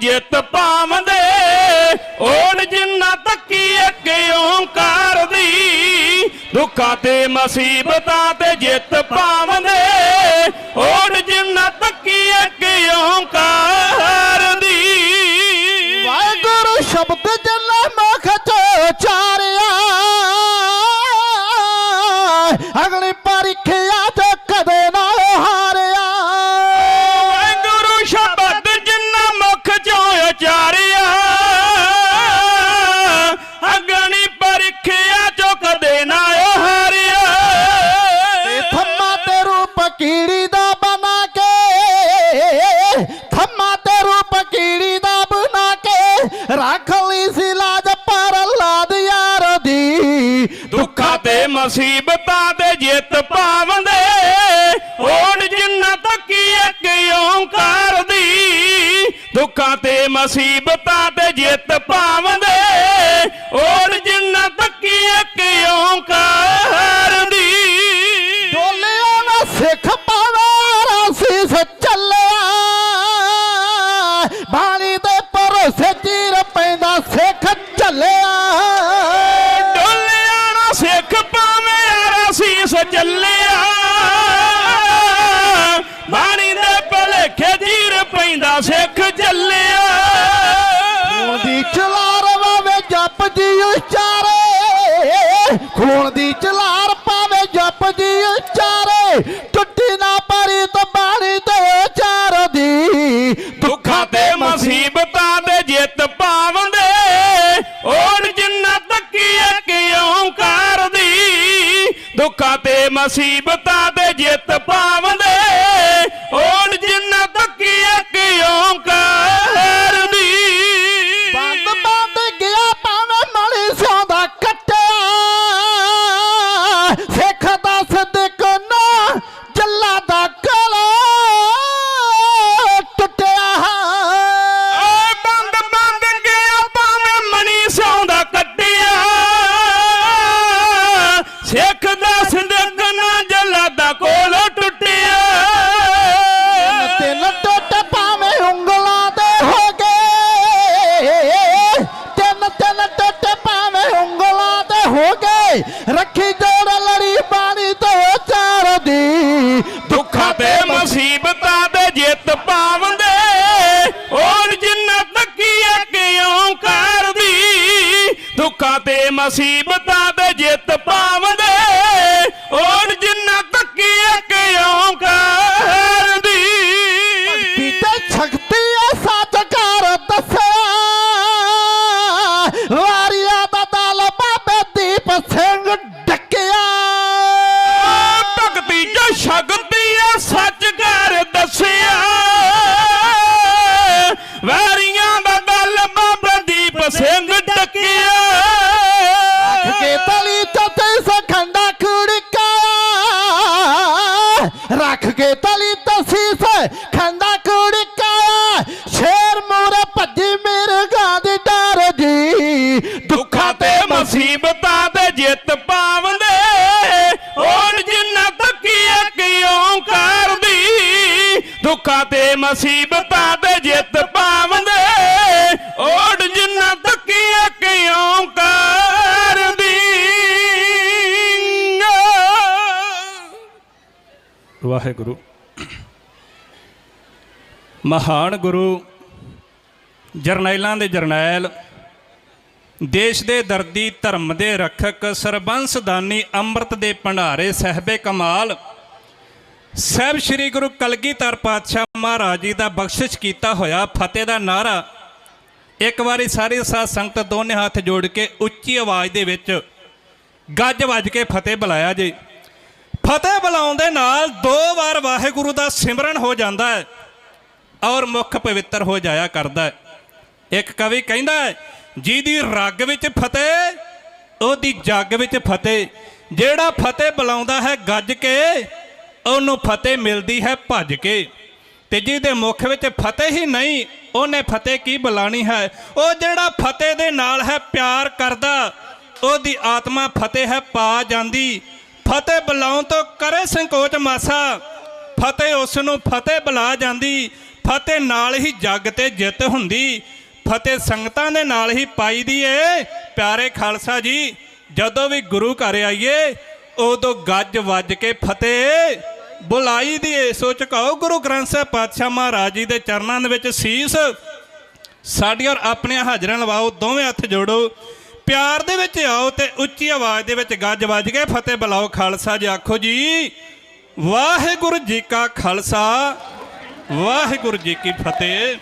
ਜਿੱਤ ਪਾਵੰਦੇ ਓੜ ਜਿੰਨਾ ਤੱਕੀ ਅੱਗੇ ਓੰਕਾਰ ਦੀ, ਦੁੱਖਾਂ ਤੇ ਮੁਸੀਬਤਾਂ ਤੇ ਜਿੱਤ ਪਾਵੰਦੇ ਓੜ ਜਿੰਨਾ ਤੱਕੀ ਇੱਕ ਓੰਕਾਰ ਦੀ। ਵਾਹਿਗੁਰੂ ਸ਼ਬਦ ਜਲਾ ਮਖ ਚੋ ਚਾਰਿਆ, ਅਗਲੀ ਤੇ ਮੁਸੀਬਤਾਂ ਤੇ ਜਿੱਤ ਪਾਵੰਦੇ। ਓੜ ਜਿੰਨਾ ਤੱਕੀ ਇੱਕ ਓੰਕਾਰ ਦੀ, ਦੁੱਖਾਂ ਤੇ ਮੁਸੀਬਤਾਂ ਤੇ ਜਿੱਤ ਪਾਵੰਦੇ ਸੀਸ ਬਾਣੀ ਦੇ ਭਲੇਖੇ ਜੀਰ ਪੈਂਦਾ ਸਿੱਖ ਚੱਲਿਆ ਖੂਨ ਦੀ ਚਲਾਰ ਵਾਵੇ ਜਪ ਜੀ ਉਚਾਰੇ। ਖੂਨ ਦੀ ਚਲਾਰ ਪਾਵੇ ਜਪ ਜੀ ਮੁਸੀਬਤਾਂ ਤੇ ਜਿੱਤ ਪਾਵੰਦੇ। ਓੜ ਜਿੰਨਾ ਤੱਕੀ ਇੱਕ ਓੰਕਾਰ ਰੱਖੀ ਜੋੜ ਲੜੀ ਬਾਣੀ ਤੋਂ ਚਾਰ ਦੀ। ਦੁੱਖਾਂ ਤੇ ਮੁਸੀਬਤਾਂ ਤੇ ਜਿੱਤ ਪਾਵੰਦੇ ਓੜ ਜਿੰਨਾ ਤੱਕੀ ਇੱਕ ਓੰਕਾਰ ਦੀ। ਦੁੱਖਾਂ ਤੇ ਮੁਸੀਬਤਾਂ ਤੇ ਜਿੱਤ ਪਾਵੰਦੇ ਤਲੀ ਤਸੀਸ ਕੁੜਕਾਇਆ ਸ਼ੇਰ ਮੂਰੇ ਭੱਜੀ ਮੇਰੇ ਗਾਂ ਦੀ ਡਰ ਦੀ ਦੁੱਖਾਂ ਤੇ ਮੁਸੀਬਤਾਂ ਤੇ ਜਿੱਤ ਪਾਵੰਦੇ ਓੜ ਜਿੰਨਾ ਤੱਕੀ ਇੱਕ ਓੰਕਾਰ ਦੀ ਦੁੱਖਾਂ ਤੇ ਮੁਸੀਬਤਾਂ ਤੇ ਜਿੱਤ ਪਾਵੰਦੇ ਓੜ ਜਿੰਨਾ ਤੱਕੀ ਇੱਕ ਓੰਕਾਰ ਦੀ ਵਾਹਿਗੁਰੂ। ਮਹਾਨ ਗੁਰੂ ਜਰਨੈਲਾਂ ਦੇ ਜਰਨੈਲ, ਦੇਸ਼ ਦੇ ਦਰਦੀ ਧਰਮ ਦੇ ਰੱਖਕ ਸਰਬੰਸ ਦਾਨੀ ਅੰਮ੍ਰਿਤ ਦੇ ਭੰਡਾਰੇ ਸਹਿਬੇ ਕਮਾਲ, ਸਹਿਬ ਸ੍ਰੀ ਗੁਰੂ ਕਲਗੀਧਰ ਪਾਤਸ਼ਾਹ ਮਹਾਰਾਜ ਜੀ ਦਾ ਬਖਸ਼ਿਸ਼ ਕੀਤਾ ਹੋਇਆ ਫਤਿਹ ਦਾ ਨਾਰਾ ਇੱਕ ਵਾਰੀ ਸਾਰੀ ਸਾਧ ਸੰਗਤ ਦੋਨੇ ਹੱਥ ਜੋੜ ਕੇ ਉੱਚੀ ਆਵਾਜ਼ ਦੇ ਵਿੱਚ ਗੱਜ ਵੱਜ ਕੇ ਫਤਿਹ ਬੁਲਾਇਆ ਜੀ। ਫਤਿਹ ਬੁਲਾਉਣ ਦੇ ਨਾਲ ਦੋ ਵਾਰ ਵਾਹਿਗੁਰੂ ਦਾ ਸਿਮਰਨ ਹੋ ਜਾਂਦਾ ਹੈ। ਔਰ ਮੁੱਖ ਪਵਿੱਤਰ ਹੋ ਜਾਇਆ ਕਰਦਾ ਇੱਕ ਕਵੀ ਕਹਿੰਦਾ ਹੈ, ਜਿਹਦੀ ਰੱਗ ਵਿੱਚ ਫਤਿਹ, ਉਹਦੀ ਜੱਗ ਵਿੱਚ ਫਤਿਹ। ਜਿਹੜਾ ਫਤਿਹ ਬੁਲਾਉਂਦਾ ਹੈ ਗੱਜ ਕੇ, ਉਹਨੂੰ ਫਤਿਹ ਮਿਲਦੀ ਹੈ ਭੱਜ ਕੇ। ਤੇ ਜਿਹਦੇ ਮੁਖ ਵਿੱਚ ਫਤਿਹ ਹੀ ਨਹੀਂ, ਉਹਨੇ ਫਤਿਹ ਕੀ ਬੁਲਾਣੀ ਹੈ? ਉਹ ਜਿਹੜਾ ਫਤਿਹ ਦੇ ਨਾਲ ਹੈ ਪਿਆਰ ਕਰਦਾ, ਉਹਦੀ ਆਤਮਾ ਫਤਿਹ ਹੈ ਪਾ ਜਾਂਦੀ। ਫਤਿਹ ਬੁਲਾਉਣ ਤੋਂ ਕਰੇ ਸੰਕੋਚ ਮਾਸਾ, ਫਤਿਹ ਉਸ ਨੂੰ ਫਤਿਹ ਬੁਲਾ ਜਾਂਦੀ। ਫਤਿਹ ਨਾਲ ਹੀ ਜੱਗ ਤੇ ਜਿੱਤ ਹੁੰਦੀ। ਫਤਿਹ ਸੰਗਤਾਂ ਦੇ ਨਾਲ ਹੀ ਪਾਈ ਦੀ ਏ। ਪਿਆਰੇ ਖਾਲਸਾ ਜੀ, ਜਦੋਂ ਵੀ ਗੁਰੂ ਘਰ ਆਈਏ, ਉਦੋਂ ਗੱਜ ਵੱਜ ਕੇ ਫਤਿਹ ਬੁਲਾਈ ਦੀ ਏ। ਸੋ ਝੁਕਾਓ ਗੁਰੂ ਗ੍ਰੰਥ ਸਾਹਿਬ ਪਾਤਸ਼ਾਹ ਮਹਾਰਾਜ ਜੀ ਦੇ ਚਰਨਾਂ ਦੇ ਵਿੱਚ ਸੀਸ। ਸਾਡੀਆਂ ਔਰ ਆਪਣੀਆਂ ਹਾਜ਼ਰਾਂ ਲਵਾਓ, ਦੋਵੇਂ ਹੱਥ ਜੋੜੋ। ਪਿਆਰ ਦੇ ਵਿੱਚ ਆਓ ਤੇ ਉੱਚੀ ਆਵਾਜ਼ ਦੇ ਵਿੱਚ ਗੱਜ ਵੱਜ ਕੇ ਫਤਿਹ ਬੁਲਾਓ। ਖਾਲਸਾ ਜੀ ਆਖੋ ਜੀ, ਵਾਹਿਗੁਰੂ ਜੀ ਕਾ ਖਾਲਸਾ। ਵਾਹਿਗੁਰੂ ਜੀ ਕੀ ਫਤਿਹ।